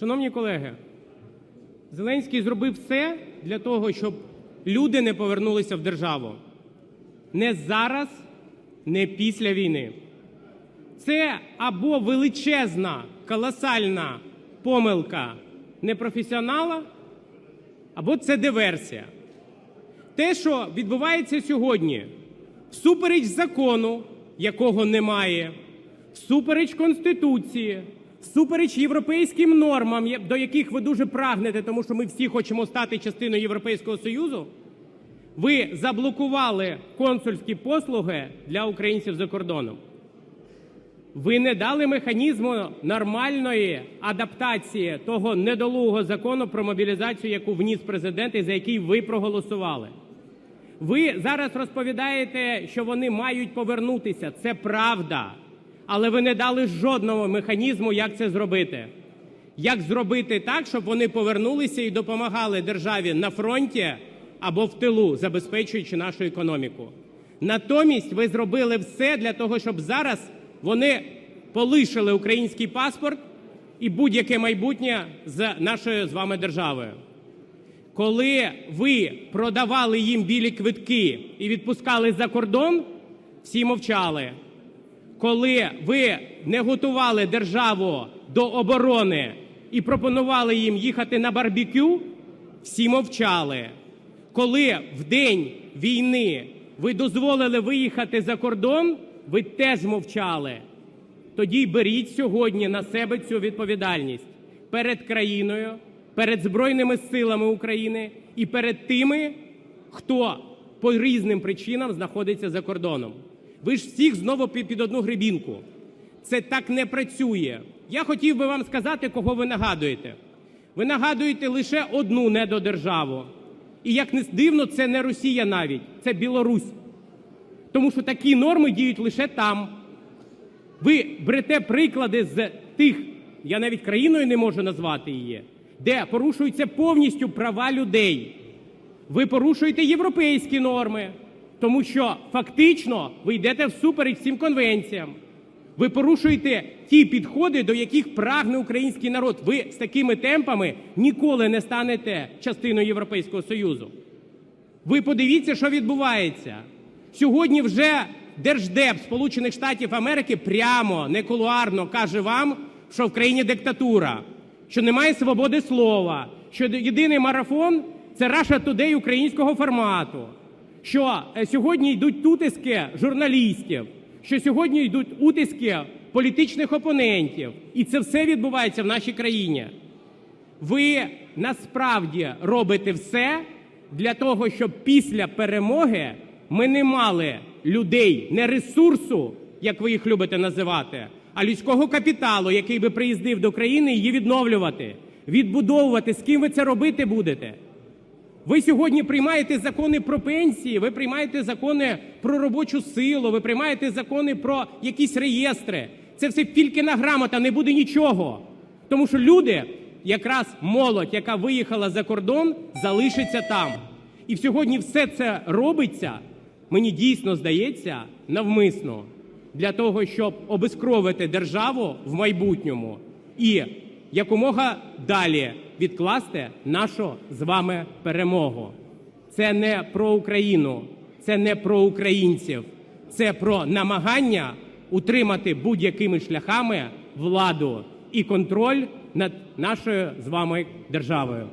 Шановні колеги, Зеленський зробив все для того, щоб люди не повернулися в державу. Не зараз, не після війни. Це або величезна, колосальна помилка непрофесіонала, або це диверсія. Те, що відбувається сьогодні, всупереч закону, якого немає, всупереч Конституції, всупереч європейським нормам, до яких ви дуже прагнете, тому що ми всі хочемо стати частиною Європейського Союзу, ви заблокували консульські послуги для українців за кордоном. Ви не дали механізму нормальної адаптації того недолугого закону про мобілізацію, яку вніс президент і за який ви проголосували. Ви зараз розповідаєте, що вони мають повернутися. Це правда. Але ви не дали жодного механізму, як це зробити. Як зробити так, щоб вони повернулися і допомагали державі на фронті або в тилу, забезпечуючи нашу економіку. Натомість ви зробили все для того, щоб зараз вони полишили український паспорт і будь-яке майбутнє з нашою з вами державою. Коли ви продавали їм білі квитки і відпускали за кордон, всі мовчали. Коли ви не готували державу до оборони і пропонували їм їхати на барбекю, всі мовчали. Коли в день війни ви дозволили виїхати за кордон, ви теж мовчали. Тоді беріть сьогодні на себе цю відповідальність перед країною, перед Збройними силами України і перед тими, хто по різним причинам знаходиться за кордоном. Ви ж всіх знову під одну гребінку. Це так не працює. Я хотів би вам сказати, кого ви нагадуєте. Ви нагадуєте лише одну недодержаву. І як не дивно, це не Росія навіть, це Білорусь. Тому що такі норми діють лише там. Ви берете приклади з тих, я навіть країною не можу назвати її, де порушуються повністю права людей. Ви порушуєте європейські норми, тому що фактично ви йдете всупереч всім конвенціям. Ви порушуєте ті підходи, до яких прагне український народ. Ви з такими темпами ніколи не станете частиною Європейського Союзу. Ви подивіться, що відбувається. Сьогодні вже Держдеп Сполучених Штатів Америки прямо, не кулуарно каже вам, що в країні диктатура, що немає свободи слова, що єдиний марафон це Russia Today українського формату, що е, сьогодні йдуть тутиски журналістів, що сьогодні йдуть утиски політичних опонентів. І це все відбувається в нашій країні. Ви насправді робите все для того, щоб після перемоги ми не мали людей, не ресурсу, як ви їх любите називати, а людського капіталу, який би приїздив до країни її відновлювати, відбудовувати. З ким ви це робити будете? Ви сьогодні приймаєте закони про пенсії, ви приймаєте закони про робочу силу, ви приймаєте закони про якісь реєстри. Це все фількіна грамота, не буде нічого. Тому що люди, якраз молодь, яка виїхала за кордон, залишиться там. І сьогодні все це робиться, мені дійсно здається, навмисно для того, щоб обескровити державу в майбутньому і якомога далі відкласти нашу з вами перемогу. Це не про Україну, це не про українців, це про намагання утримати будь-якими шляхами владу і контроль над нашою з вами державою.